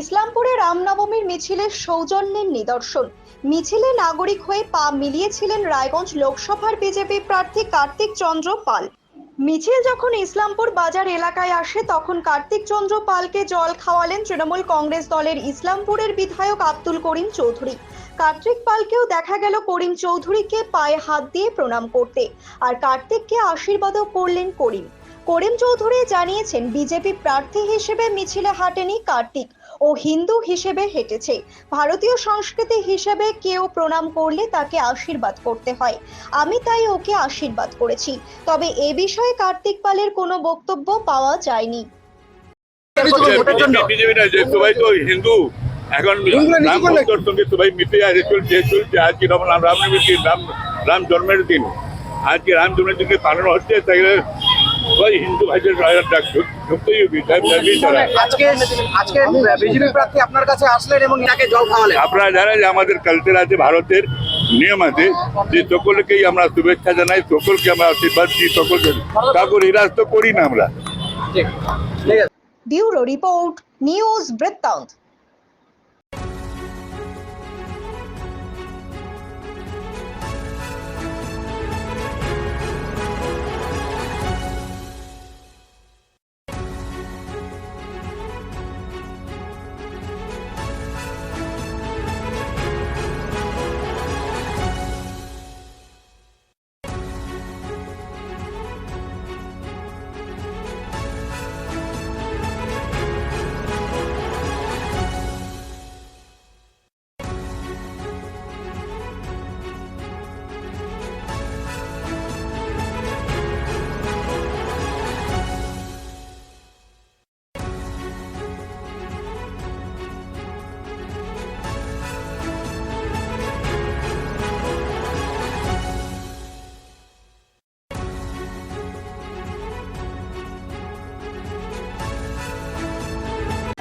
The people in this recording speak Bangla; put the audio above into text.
ইসলামপুরে রামনবমীর মিছিলে সৌজন্যের নিদর্শন। মিছিলে নাগরিক হয়ে পা মিলিয়েছিলেন রায়গঞ্জ লোকসভার বিজেপি প্রার্থী কার্তিক চন্দ্র পাল। মিছিল যখন ইসলামপুর বাজার এলাকায় আসে, তখন কার্তিক চন্দ্র পালকে জল খাওয়ালেন তৃণমূল কংগ্রেস দলের ইসলামপুরের বিধায়ক আব্দুল করিম চৌধুরী। কার্তিক পালকেও দেখা গেল করিম চৌধুরীকে পায়ে হাত দিয়ে প্রণাম করতে। আর কার্তিককে আশীর্বাদও করলেন করিম। করিম চৌধুরী জানিয়েছেন, বিজেপি প্রার্থী হিসেবে মিছিলে হাঁটেনি কার্তিক। ও হিন্দু হিসেবে হেঁটেছে। ভারতীয় সংস্কৃতি হিসেবে কেউ প্রণাম করলে তাকে আশীর্বাদ করতে হয়। আমি তাই ওকে আশীর্বাদ করেছি। তবে এ বিষয়ে কার্তিক পালের কোনো বক্তব্য পাওয়া যায়নি। সবাই তো হিন্দু। এখন রাম সঙ্গে সবাই মিশে আছে চলছে চলছে। আজকে রাম রাম রামনবমীর দিন রাম রাম জন্মের দিন। আজকে রাম জন্মের দিনকে পালন হচ্ছে তাই সবাই হিন্দু ভাইদের ডাক ঢুকতেই হবে তাই তাই আজকে আজকে বিজেপি প্রার্থী আপনার কাছে আসলেন এবং তাকে জল খাওয়ালেন। আপনারা জানেন যে আমাদের কালচার আছে ভারতের নিয়ম আছে যে সকলকেই আমরা শুভেচ্ছা জানাই সকলকে আমরা আশীর্বাদ দিই সকলকে তো করি না আমরা। ঠিক। ঠিক আছে। ব্যুরো রিপোর্ট নিউজ বৃত্তান্ত।